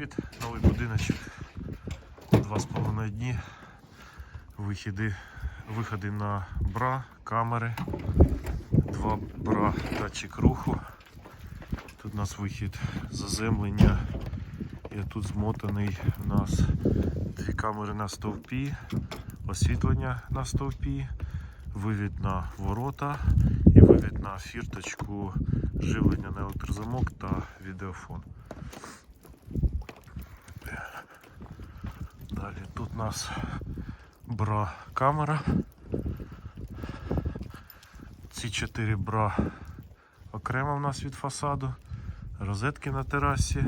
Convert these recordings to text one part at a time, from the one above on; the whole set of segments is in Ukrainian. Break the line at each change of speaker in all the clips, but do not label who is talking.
привіт! Новий будиночок. Два з половиною дні. Вихіди, виходи на бра, камери, два бра, датчик руху. Тут у нас вихід заземлення. Я тут змотаний у нас дві камери на стовпі, освітлення на стовпі, вивід на ворота і вивід на фірточку, живлення на електрозамок та відеофон. Далі тут у нас бра камера. Ці чотири бра окремо в нас від фасаду. Розетки на терасі.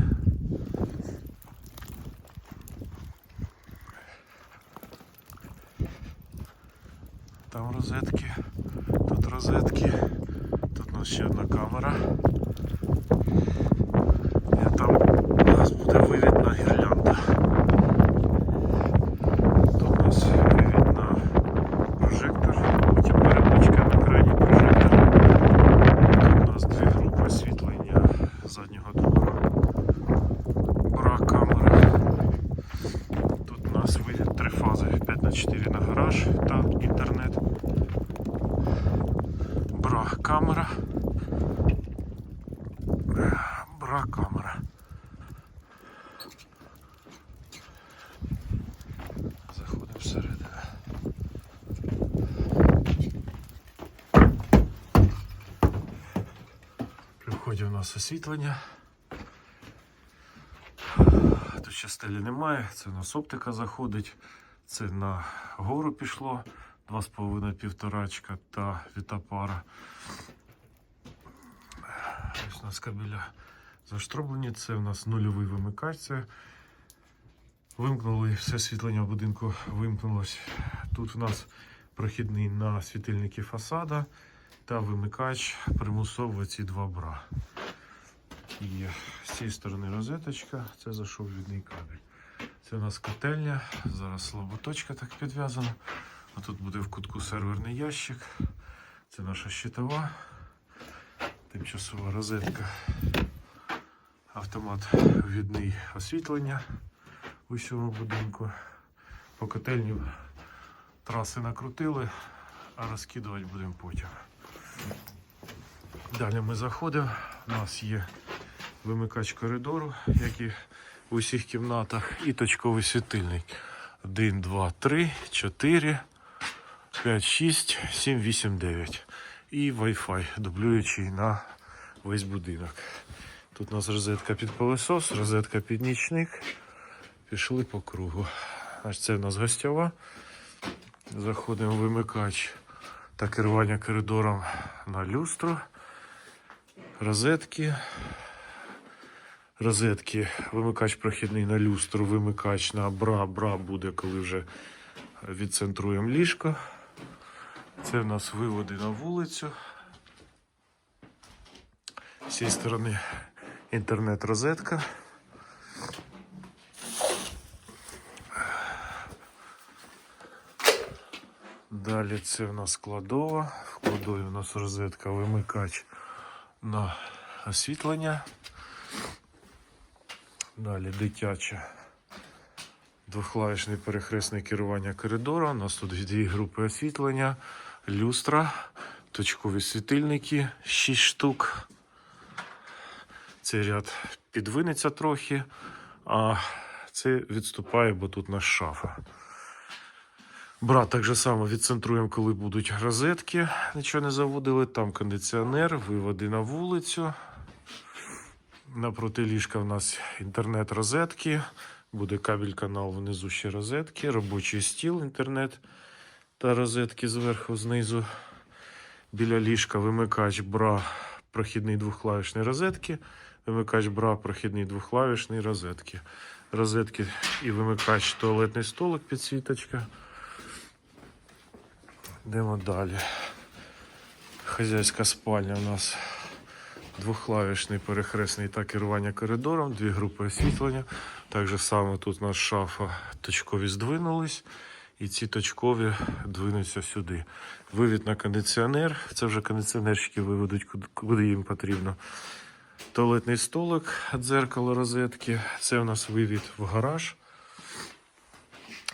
Там розетки, тут розетки, тут у нас ще одна камера. І там у нас буде вивід на гірлянду. Тут у нас вивід на прожектор, потім перемичка на крайній прожектор. Тут у нас дві групи освітлення заднього двору. Бра камера. Тут у нас вивід три фази 5 на 4 та інтернет. Бра камера. Бра камера. Заходимо всередину. При вході у нас освітлення. Тут ще стелі немає, це у нас оптика заходить. Це на гору пішло 2,5 півторачка та вітапара. Ось у нас кабеля заштроблені. Це у нас нульовий вимикач. Вимкнули все світлення в будинку вимкнулось. Тут у нас прохідний на світильники фасада та вимикач примусово ці два бра. І з цієї сторони розеточка, це зайшов відний кабель. Це у нас котельня, зараз слаботочка так підв'язана. А тут буде в кутку серверний ящик. Це наша щитова, тимчасова розетка, автомат відний освітлення у всьому будинку. По котельні траси накрутили, а розкидувати будемо потім. Далі ми заходимо. У нас є вимикач коридору, як і в усіх кімнатах, і точковий світильник. 1, 2, 3, 4, 5, 6, 7, 8, 9. І Wi-Fi, дублюючий на весь будинок. Тут у нас розетка під пилосос, розетка під нічник. Пішли по кругу. Це у нас гостьова. Заходимо вимикач та керування коридором на люстру. Розетки. Розетки, вимикач прохідний на люстру, вимикач на бра. Бра буде, коли вже відцентруємо ліжко. Це в нас виводи на вулицю. З цієї сторони інтернет-розетка. Далі це в нас кладова. В кладові у нас розетка, вимикач на освітлення. Далі дитяче. Двохклавішне перехресне керування коридору. У нас тут дві групи освітлення, люстра, точкові світильники, 6 штук. Цей ряд підвинеться трохи, а це відступає, бо тут наш шафа. Брат так же само відцентруємо, коли будуть розетки. Нічого не заводили. Там кондиціонер, виводи на вулицю. Напроти ліжка в нас інтернет-розетки. Буде кабель канал внизу ще розетки, робочий стіл, інтернет та розетки зверху, знизу. Біля ліжка вимикач бра, прохідний двохклавішний розетки. Вимикач бра, прохідний двохклавішний розетки. Розетки і вимикач туалетний столик, підсвіточка. Йдемо далі. Хазяйська спальня у нас двохклавішний перехресний та керування коридором, дві групи освітлення. Так же само тут у нас шафа точкові здвинулись, і ці точкові двинуться сюди. Вивід на кондиціонер. Це вже кондиціонерщики виведуть, куди- їм потрібно. туалетний столик, дзеркало розетки. Це у нас вивід в гараж.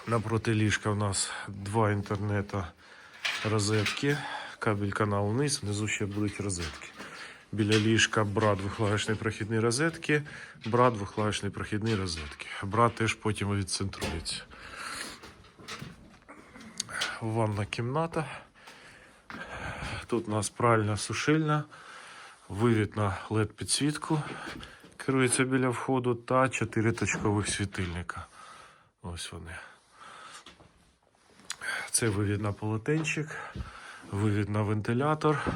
Напроти ліжка у нас два інтернета розетки, кабель канал вниз, внизу ще будуть розетки. Біля ліжка брат двохлавишний прохідний розетки, брат двохлавишний прохідний розетки. Брат теж потім відцентрується. Ванна кімната. Тут у нас пральна сушильна, вивід на LED підсвітку керується біля входу та 4 точкових світильника. Ось вони. Це вивід на полотенчик, вивід на вентилятор.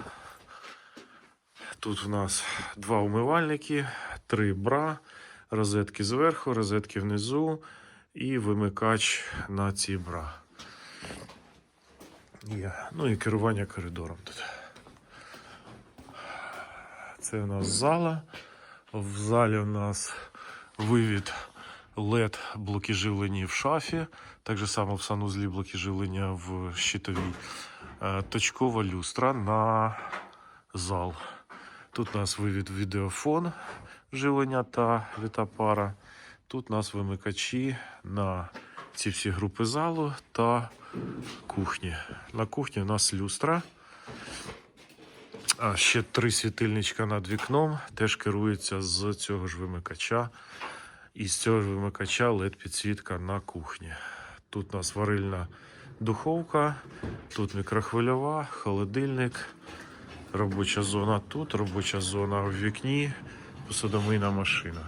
Тут у нас два умивальники, три бра, розетки зверху, розетки внизу і вимикач на ці бра. Є. Ну і керування коридором тут. Це у нас зала. В залі у нас вивід LED блоки живлення в шафі. Так же само в санузлі блоки живлення в щитовій. Е, Точкова люстра на зал. Тут у нас вивід відеофон живлення та літапара. Тут у нас вимикачі на ці всі групи залу та кухні. На кухні у нас люстра. А ще три світильничка над вікном теж керуються з цього ж вимикача. І з цього ж вимикача LED підсвітка на кухні. Тут у нас варильна духовка, тут мікрохвильова, холодильник, робоча зона тут, робоча зона в вікні, посудомийна машина.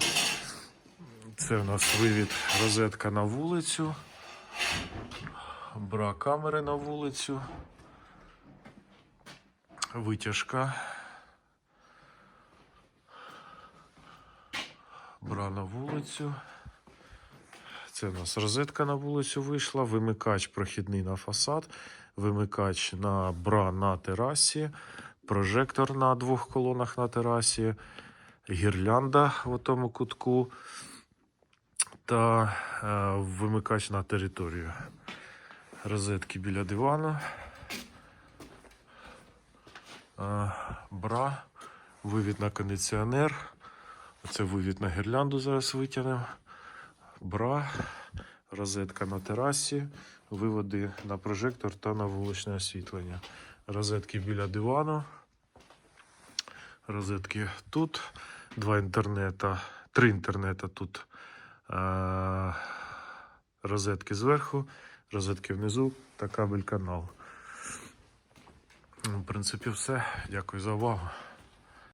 Це у нас вивід розетка на вулицю, бра камери на вулицю, витяжка. Бра на вулицю. Це у нас розетка на вулицю вийшла, вимикач прохідний на фасад, вимикач на бра на терасі, прожектор на двох колонах на терасі, гірлянда в тому кутку та е, вимикач на територію. Розетки біля дивану. Е, бра, вивід на кондиціонер. Оце вивід на гірлянду зараз витягнемо. Бра, розетка на терасі, виводи на прожектор та на вуличне освітлення. Розетки біля дивану. Розетки тут. Два інтернета, три інтернета тут. Е, розетки зверху, розетки внизу та кабель канал. В принципі, все. Дякую за увагу.